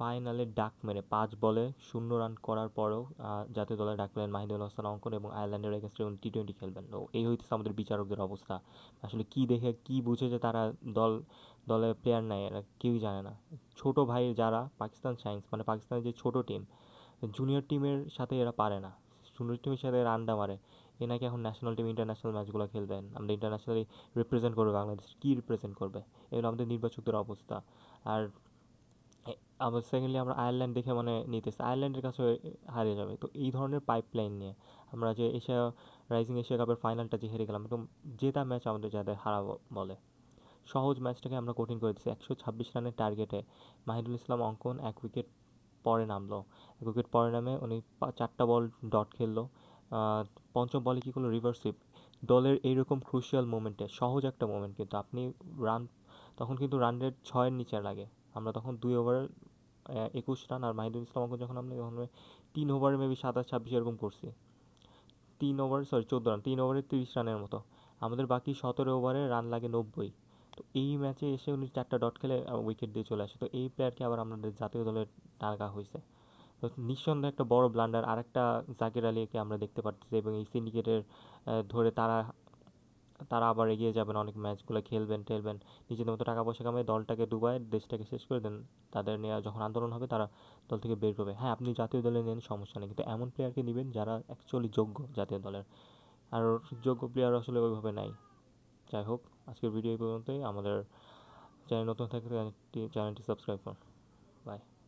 ফাইনালে ডাক মেরে পাঁচ বলে শূন্য রান করার পরেও জাতীয় দলে ডাক পেলেন মাহিদুল হাসান, অঙ্কন এবং আয়ারল্যান্ডের এগেনস্টে উনি টি টোয়েন্টি খেলবেন। তো এই হইতেছে আমাদের বিচারকদের অবস্থা। আসলে কি দেখে, কি বুঝে যে তারা দল, দলে প্লেয়ার নেয় এরা কেউই জানে না। ছোট ভাই যারা, পাকিস্তান সায়েন্স মানে পাকিস্তানের যে ছোট টিম জুনিয়র টিমের সাথে এরা পারে না। জুনিয়র টিমের সাথে এরা আন্ডা মারে। এ নাকি এখন ন্যাশনাল টিম ইন্টারন্যাশনাল ম্যাচগুলো খেলবেন। আমরা ইন্টারন্যাশনালি রিপ্রেজেন্ট করবে বাংলাদেশ। কী রিপ্রেজেন্ট করবে? এগুলো আমাদের নির্বাচকদের অবস্থা। আর আবার সেকেন্ডলি আমরা আয়ারল্যান্ড দেখে মানে নিতেছি। আয়ারল্যান্ডের কাছে হারিয়ে যাবে। তো এই ধরনের পাইপলাইন নিয়ে আমরা যে এশিয়া রাইজিং এশিয়া কাপের ফাইনালটা যে হেরে গেলাম, একদম জেতা ম্যাচ আমাদের যাদের হারাবো বলে। সহজ ম্যাচটাকে আমরা কঠিন করে দিচ্ছি। একশো ছাব্বিশ রানের টার্গেটে মাহিদুল ইসলাম অঙ্কন এক উইকেট পরে নামলো। এক উইকেট পরে নামে উনি চারটা বল ডট খেললো। পঞ্চম বলে কী করল? রিভার্স সুইপ দলের এইরকম ক্রুশিয়াল মোমেন্টে সহজ একটা মোমেন্ট কিন্তু। আপনি রান তখন কিন্তু রান রেট ছয়ের নিচে লাগে। আমরা তখন দুই ওভারে একুশ রান আর মাহিদুল ইসলাম অঙ্কন যখন আমরা তখন তিন ওভারে মেবি সাতাশ, ছাব্বিশ এরকম করছি। তিন ওভার সরি চোদ্দ রান, তিন ওভারে তিরিশ রানের মতো। আমাদের বাকি সতেরো ওভারে রান লাগে নব্বই। তো এই ম্যাচে এসে উনি চারটা ডট খেলে উইকেট দিয়ে চলে আসে। তো এই প্লেয়ারকে আবার আমাদের জাতীয় দলের টাকা হয়েছে। তো নিঃসন্দেহে একটা বড় ব্লান্ডার আরেকটা জাকির আলীকে আমরা দেখতে পাচ্ছি এবং এই সিন্ডিকেটের ধরে তারা তারা আবার এগিয়ে যাবেন, অনেক ম্যাচগুলো খেলবেন, টেলবেন। নিজেদের মতো টাকা পয়সা কামায় দলটাকে ডুবায়, দেশটাকে শেষ করে দেন। তাদের নিয়ে যখন আন্দোলন হবে, তারা দল থেকে বের করবে। হ্যাঁ আপনি জাতীয় দলে নেন, সমস্যা নেই। কিন্তু এমন প্লেয়ারকে নেবেন যারা অ্যাকচুয়ালি যোগ্য জাতীয় দলের। আর যোগ্য প্লেয়ার আসলে ওইভাবে নাই। যাই হোক, আজকের ভিডিও এই পর্যন্তই। আমাদের চ্যানেল নতুন থাকলে চ্যানেলটি চ্যানেলটি সাবস্ক্রাইব করুন। বাই